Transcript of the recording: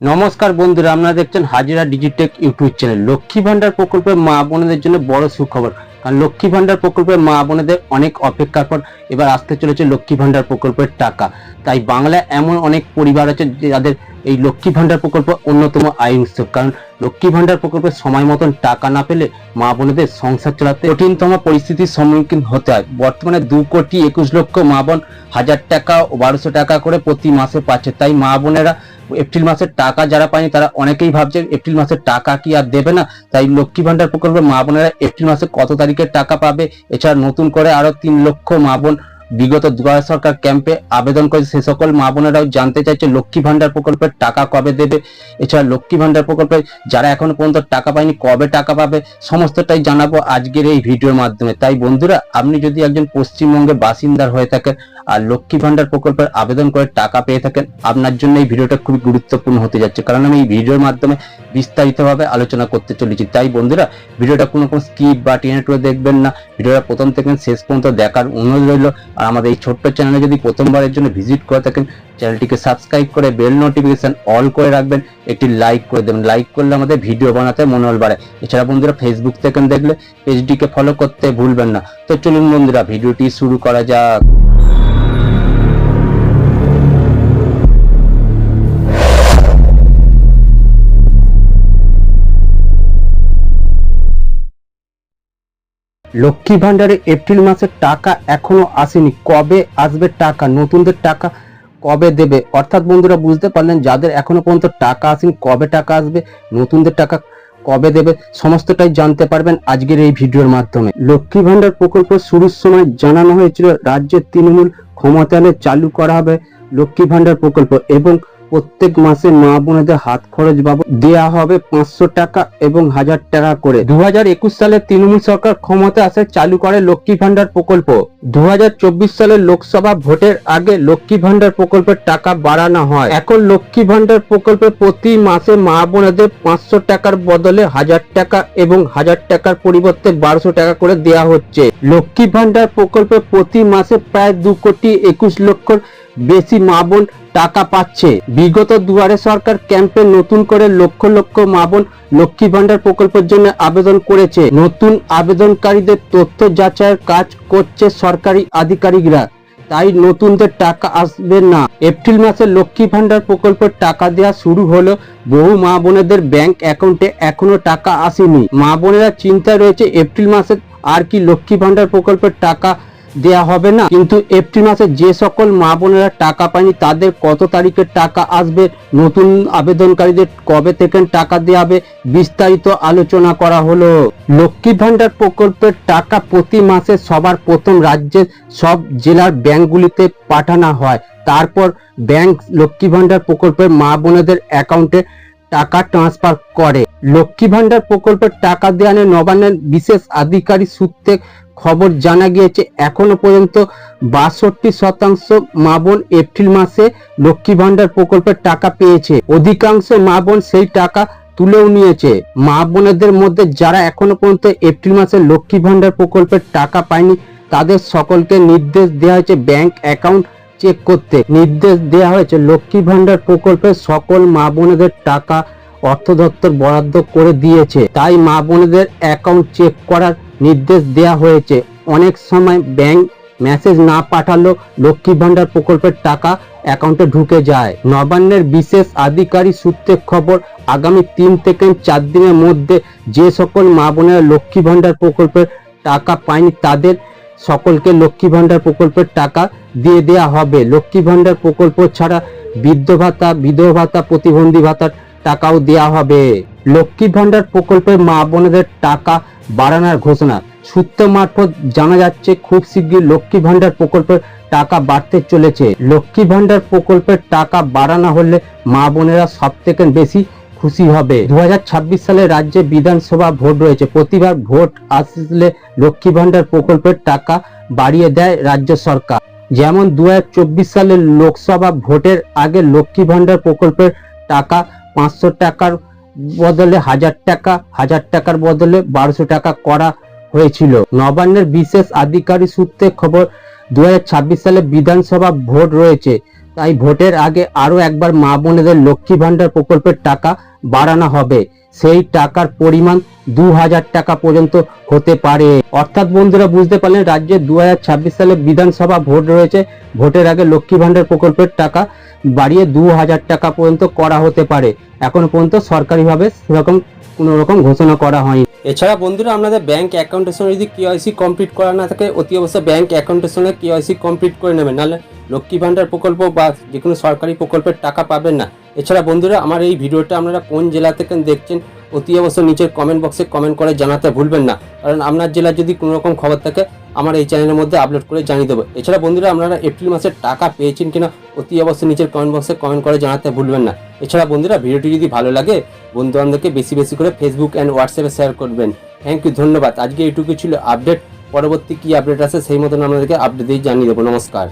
নমস্কার বন্ধুরা, আপনারা দেখছেন Hazira Digitech YouTube channel. Lakshmi Bhandar প্রকল্পে মা বোনেদের জন্য বড় সুখবর। কারণ লক্ষ্মী ভান্ডার প্রকল্পে মা বোনেদের অনেক অপেক্ষার পর এবার আসতে চলেছে লক্ষ্মী ভান্ডার প্রকল্পের টাকা। তাই বাংলায় এমন অনেক পরিবার আছে যাদের এই লক্ষ্মী ভান্ডার প্রকল্প অন্যতম আয় উৎস। কারণ লক্ষ্মী ভান্ডার প্রকল্পে সময় মতন টাকা না পেলে মা বোনেদের সংসার চালাতে কঠিনতম পরিস্থিতির সম্মুখীন হতে হয়। বর্তমানে দু কোটি একুশ লক্ষ মা বোন হাজার টাকা ও বারোশো টাকা করে প্রতি মাসে পাচ্ছে। তাই মা বোনেরা এপ্রিল মাসের টাকা যারা পায়নি, তারা অনেকেই ভাবছে এপ্রিল মাসের টাকা কি আর দেবে না? তাই লক্ষ্মী ভান্ডার প্রকল্পে মা বোনেরা এপ্রিল মাসে কত তারিখের টাকা পাবে? এছাড়া নতুন করে আরও তিন লক্ষ মা বোন বিগত দুয়ার সরকার ক্যাম্পে আবেদন করেছে। সে সকল মা বোনেরাও জানতে চাইছে লক্ষ্মী ভান্ডার প্রকল্পের টাকা কবে দেবে। এছাড়া লক্ষ্মী ভান্ডার প্রকল্পে যারা এখনও পর্যন্ত টাকা পায়নি, কবে টাকা পাবে? সমস্তটাই জানাব আজকের এই ভিডিওর মাধ্যমে। তাই বন্ধুরা, আপনি যদি একজন পশ্চিমবঙ্গের বাসিন্দার হয়ে থাকেন আর লক্ষ্মী ভান্ডার প্রকল্পের আবেদন করে টাকা পেয়ে থাকেন। আপনার জন্য এই ভিডিওটা খুবই গুরুত্বপূর্ণ হতে যাচ্ছে, কারণ আমি এই ভিডিওর মাধ্যমে বিস্তারিতভাবে আলোচনা করতে চলেছি। তাই বন্ধুরা, ভিডিওটা কোনো কোনো স্কিপ বা টেনে টুনে দেখবেন না। ভিডিওটা প্রথম থেকে শেষ পর্যন্ত দেখার অনুরোধ রইল। আর আমাদের এই ছোট্ট চ্যানেলে যদি প্রথমবারের জন্য ভিজিট করে থাকেন চ্যানেলটিকে সাবস্ক্রাইব করে বেল নোটিফিকেশন অল করে রাখবেন। একটি লাইক করে দেবেন। লাইক করলে আমাদের ভিডিও বানাতে মনোবল বাড়ে। এছাড়া বন্ধুরা ফেসবুক থেকে দেখলে পেজটিকে ফলো করতে ভুলবেন না। তো চলুন বন্ধুরা ভিডিওটি শুরু করা যাক। লক্ষ্মী ভান্ডারে এপ্রিল মাসের টাকা এখনও আসেনি। কবে আসবে টাকা? নতুনদের টাকা কবে দেবে? অর্থাৎ বন্ধুরা বুঝতে পারলেন, যাদের এখনও পর্যন্ত টাকা আসেনি, কবে টাকা আসবে, নতুনদের টাকা কবে দেবে, সমস্তটাই জানতে পারবেন আজকের এই ভিডিওর মাধ্যমে। লক্ষ্মী ভান্ডার প্রকল্প শুরুর সময় জানানো হয়েছিল রাজ্যের তৃণমূল ক্ষমতায়নে চালু করা হবে লক্ষ্মী ভান্ডার প্রকল্প এবং প্রত্যেক মাসে মা বোনেদের হাত খরচ বাবদ দেয়া হবে পাঁচশো টাকা এবং হাজার টাকা করে। দু হাজার একুশ সালে তৃণমূল সরকার ক্ষমতা আসে চালু করে লক্ষ্মী ভান্ডার প্রকল্প। দু সালে লোকসভা ভোটের আগে লক্ষ্মী ভান্ডার প্রকল্পের টাকা বাড়ানো হয়। এখন লক্ষ্মী ভান্ডার প্রকল্পে প্রতি মাসে মা বোনেদের পাঁচশো টাকার বদলে হাজার টাকা এবং হাজার টাকার পরিবর্তে বারোশো টাকা করে দেয়া হচ্ছে। লক্ষ্মী ভান্ডার প্রকল্পে প্রতি মাসে প্রায় দু কোটি একুশ লক্ষ বেশি মা বোন টাকা পাচ্ছে। বিগত দুয়ারে সরকার ক্যাম্পে নতুন করে লক্ষ লক্ষ মা বোন লক্ষ্মী ভান্ডার প্রকল্পের জন্য আবেদন করেছে। নতুন আবেদনকারীদের তথ্য যাচাইয়ের কাজ করছে সরকারি আধিকারিকরা। তাই নতুনদের টাকা আসবে না। এপ্রিল মাসে লক্ষ্মী ভান্ডার প্রকল্পের টাকা দেওয়া শুরু হলো। বহু মা বোনেদের ব্যাংক অ্যাকাউন্টে এখনও টাকা আসেনি। মা বোনেরা চিন্তায় রয়েছে, এপ্রিল মাসে আর কি লক্ষ্মী ভান্ডার প্রকল্পের টাকা দেয়া হবে না। কিন্তু এপ্রিল মাসে যে সকল মা বোনেরা টাকা পায়নি, তাদের কত তারিখের টাকা আসবে, নতুন আবেদনকারীদের কবে থেকে টাকা দেওয়া হবে, বিস্তারিত আলোচনা করা হলো। লক্ষ্মী ভান্ডার প্রকল্পের টাকা প্রতি মাসে সবার প্রথম রাজ্যের সব জেলার ব্যাংকগুলিতে পাঠানো হয়। তারপর ব্যাংক লক্ষ্মী ভান্ডার প্রকল্পের মা বোনেদের অ্যাকাউন্টে টাকা ট্রান্সফার করে। লক্ষ্মী ভান্ডার প্রকল্পের টাকা দেওয়া নবান্নের বিশেষ আধিকারিক সূত্রে খবর জানা গিয়েছে, এখনও পর্যন্ত বাষট্টি শতাংশ মা বোন এপ্রিল মাসে লক্ষ্মী ভান্ডার প্রকল্পের টাকা পেয়েছে। অধিকাংশ মা বোন সেই টাকা তুলেও নিয়েছে। মা বোনেদের মধ্যে যারা এখনও পর্যন্ত এপ্রিল মাসে লক্ষ্মী ভান্ডার প্রকল্পের টাকা পায়নি, তাদের সকলকে নির্দেশ দেওয়া হয়েছে ব্যাংক অ্যাকাউন্ট চেক করতে। নির্দেশ দেওয়া হয়েছে লক্ষ্মী ভান্ডার প্রকল্পের সকল মা বোনেদের টাকা অর্থ দপ্তর বরাদ্দ করে দিয়েছে। তাই মা বোনেদের অ্যাকাউন্ট চেক করার নির্দেশ দেওয়া হয়েছে। অনেক সময় ব্যাংক মেসেজ না পাঠালেও লক্ষ্মী ভান্ডার প্রকল্পের টাকা অ্যাকাউন্টে ঢুকে যায়। নবান্নের বিশেষ আধিকারিক সূত্রে খবর, আগামী তিন থেকে চার দিনের মধ্যে যে সকল মা বোনেরা লক্ষ্মী ভান্ডার প্রকল্পের টাকা পায়নি তাদের সকলকে লক্ষ্মী ভান্ডার প্রকল্পের টাকা দিয়ে দেয়া হবে। লক্ষ্মী ভান্ডার প্রকল্প ছাড়া বৃদ্ধ ভাতা, বিধবা ভাতা, প্রতিবন্ধী ভাতার টাকাও দেয়া হবে। লক্ষ্মী ভান্ডার প্রকল্পের মা বোনেদের টাকা বাড়ানোর ঘোষণা। সূত্র মারফত জানা যাচ্ছে, খুব শীঘ্রই লক্ষ্মী ভান্ডার প্রকল্পের টাকা বাড়তে চলেছে। লক্ষ্মী ভান্ডার প্রকল্পের টাকা বাড়ানো হলে মা বোনেরা সব থেকে বেশি খুশি হবে। দুহাজার ছাব্বিশ সালে রাজ্যে বিধানসভা ভোট রয়েছে। প্রতিবার ভোট আসলে লক্ষ্মী ভান্ডার প্রকল্পের টাকা বাড়িয়ে দেয় রাজ্য সরকার। যেমন দুহাজার চব্বিশ সালে লোকসভা ভোটের আগে লক্ষ্মী ভান্ডার প্রকল্পের টাকা পাঁচশো টাকার বদলে হাজার টাকা, হাজার টাকার বদলে বারোশো টাকা করা হয়েছিল। নবান্নের বিশেষ আধিকারিক সূত্রে খবর দুই হাজার ছাব্বিশ সালে বিধানসভা ভোট রয়েছে। তাই ভোটের আগে আরও একবার মা বোনেদের লক্ষ্মী ভান্ডার প্রকল্পের টাকা বাড়ানো হবে। সেই টাকার পরিমাণ দু হাজার টাকা পর্যন্ত হতে পারে। অর্থাৎ বন্ধুরা, বুঝতে পারলেন, রাজ্যে দু হাজার ছাব্বিশ সালে বিধানসভা ভোট রয়েছে। ভোটের আগে লক্ষ্মী ভান্ডার প্রকল্পের টাকা বাড়িয়ে দু হাজার টাকা পর্যন্ত করা হতে পারে। এখনও পর্যন্ত সরকারিভাবে সেরকম কোনো রকম ঘোষণা করা হয়নি। এছাড়া বন্ধুরা আপনাদের ব্যাংক অ্যাকাউন্টের সঙ্গে যদি কেওয়াইসি কমপ্লিট করা না থাকে, অতি অবশ্যই ব্যাংক অ্যাকাউন্টের সঙ্গে কেওয়াইসি কমপ্লিট করে নেবেন। নাহলে লক্ষ্মী ভান্ডার প্রকল্প বা যে কোনো সরকারি প্রকল্পের টাকা পাবেন না। এছাড়া বন্ধুরা, আমার এই ভিডিওটা আপনারা কোন জেলা থেকে দেখছেন, অতি অবশ্যই নিচের কমেন্ট বক্সে কমেন্ট করে জানাতে ভুলবেন না। কারণ আপনার জেলার যদি কোনো রকম খবর থাকে, আমার এই চ্যানেলের মধ্যে আপলোড করে জানিয়ে দেবো। এছাড়া বন্ধুরা, আপনারা এপ্রিল মাসের টাকা পেয়েছেন কিনা অতি অবশ্যই নিচের কমেন্ট বক্সে কমেন্ট করে জানাতে ভুলবেন না। এছাড়া বন্ধুরা, ভিডিওটি যদি ভালো লাগে, বন্ধুবান্ধবকে বেশি বেশি করে ফেসবুক অ্যান্ড হোয়াটসঅ্যাপে শেয়ার করবেন। থ্যাংক ইউ ধন্যবাদ। আজকে এইটুকু ছিল আপডেট পরবর্তী কী আপডেট আছে, সেই মতন আপনাদেরকে আপডেট দিয়ে জানিয়ে দেবো। নমস্কার।